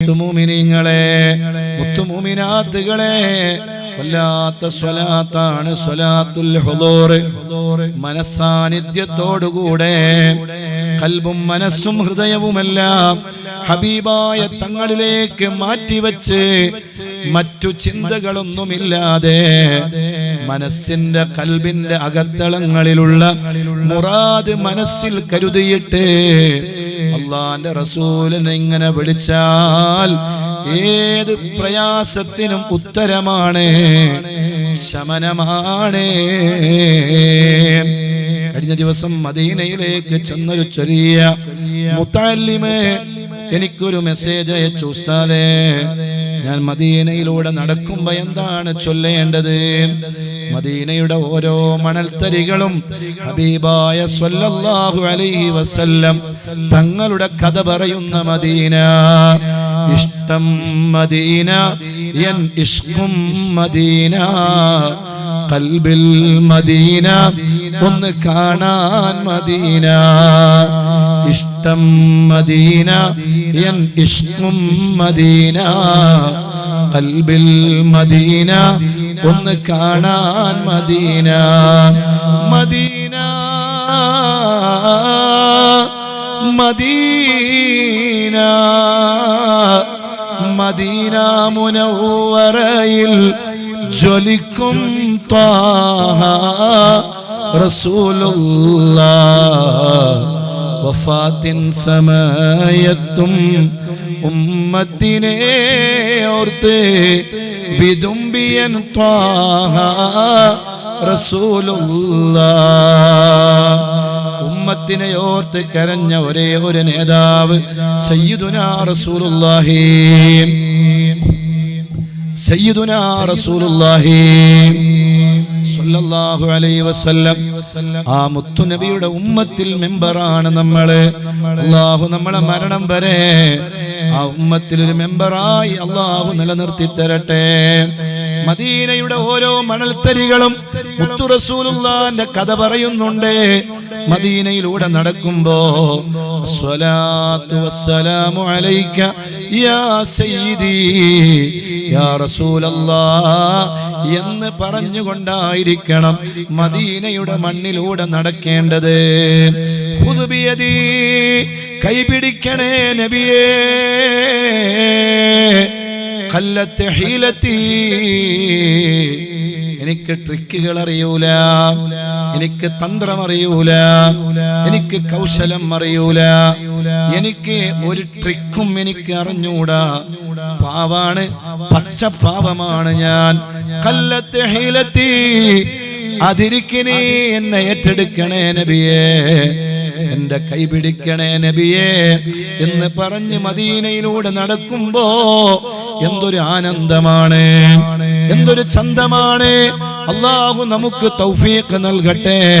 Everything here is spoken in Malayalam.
മുത്തുമുമിനിങ്ങളെ മുത്തുമൂമിനാത്തുകളെ വല്ലാത്ത സ്വലാത്താണ് സ്വലാത്തുൽ മനസാന്നിധ്യത്തോടുകൂടെ കൽബും മനസ്സും ഹൃദയവുമെല്ലാം ഹബീബായ തങ്ങളിലേക്ക് മാറ്റിവെച്ച് മറ്റു ചിന്തകളൊന്നുമില്ലാതെ മനസ്സിന്റെ കൽബിന്റെ അകത്തളങ്ങളിലുള്ള മുറാദ് മനസ്സിൽ കരുതിയിട്ട് അള്ളാന്റെ റസൂലിനെ ഇങ്ങനെ വിളിച്ചാൽ ഏത് പ്രയാസത്തിനും ഉത്തരമാണ്? ശമനമാണ്. കഴിഞ്ഞ ദിവസം മദീനയിലേക്ക് ചെന്നൊരു ചെറിയ മുത്താലിമേ എനിക്കൊരു മെസ്സേജ് അയച്ചു ഉസ്താദേ ഞാൻ മദീനയിലൂടെ നടക്കുമ്പോ എന്താണ് ചൊല്ലേണ്ടത്? മദീനയുടെ ഓരോ മണൽത്തരികളും ഹബീബായ സ്വല്ലല്ലാഹു അലൈഹി വസല്ലം തങ്ങളുടെ കഥ പറയുന്ന മദീന. ഇഷ്ടം മദീന യൻ ഇഷ്കും മദീന. കൽബിൽ മദീന ഒന്ന് കാണാൻ മദീന. ഇഷ്ടം മദീന യൻ ഇഷ്കും മദീന. കൽബിൽ മദീന ഒന്ന് കാണാൻ മദീന. Medina Medina. മദീന മുനവറയിൽ ജ്വലിക്കും ത്വാഹ റസൂലുള്ള വഫാത്തിൻ സമയത്തും ഉമ്മത്തിനെ ഓർത്ത് വിതുമ്പിയൻ ത്വാഹ റസൂലുള്ള ഉമ്മത്തിനെ ഓർത്ത് കരഞ്ഞ ഒരേ ഒരു നേതാവ് സയ്യിദുനാ റസൂലുള്ളാഹി. സയ്യിദുനാ റസൂലുള്ളാഹി. സ്വല്ലല്ലാഹു അലൈഹി വസല്ലം. ആ മുത്തുനബിയുടെ ഉമ്മത്തിൽ മെമ്പറാണ് നമ്മൾ അള്ളാഹു നമ്മളെ മരണം വരെ ആ ഉമ്മത്തിൽ ഒരു മെമ്പറായി അള്ളാഹു നിലനിർത്തി തരട്ടെ. മദീനയുടെ ഓരോ മണൽത്തരികളും മുത്തു റസൂലുള്ളാന്റെ കഥ പറയുന്നുണ്ട്. മദീനയിലൂടെ നടക്കുമ്പോ എന്ന് പറഞ്ഞുകൊണ്ടായിരിക്കണം മദീനയുടെ മണ്ണിലൂടെ നടക്കേണ്ടത്. കൈപിടിക്കണേ നബിയേ എനിക്ക് ട്രിക്കുകൾ അറിയൂല എനിക്ക് തന്ത്രം അറിയൂല എനിക്ക് കൗശലം അറിയൂല. എനിക്ക് ഒരു ട്രിക്കും എനിക്ക് അറിഞ്ഞൂടാ. പാവാണ് പച്ച പാവമാണ് ഞാൻ. കല്ലത്തെ ഹീലത്തി. അതിരിക്കിനി എന്നെ ഏറ്റെടുക്കണേ നബിയേ. എന്റെ കൈ പിടിക്കണേ നബിയേ. എന്ന് പറഞ്ഞ് മദീനയിലൂടെ നടക്കുമ്പോ എന്തൊരു ആനന്ദമാണ്. എന്തൊരു ചന്തമാണ്. അള്ളാഹു നമുക്ക് തൗഫീഖ് നൽകട്ടെ.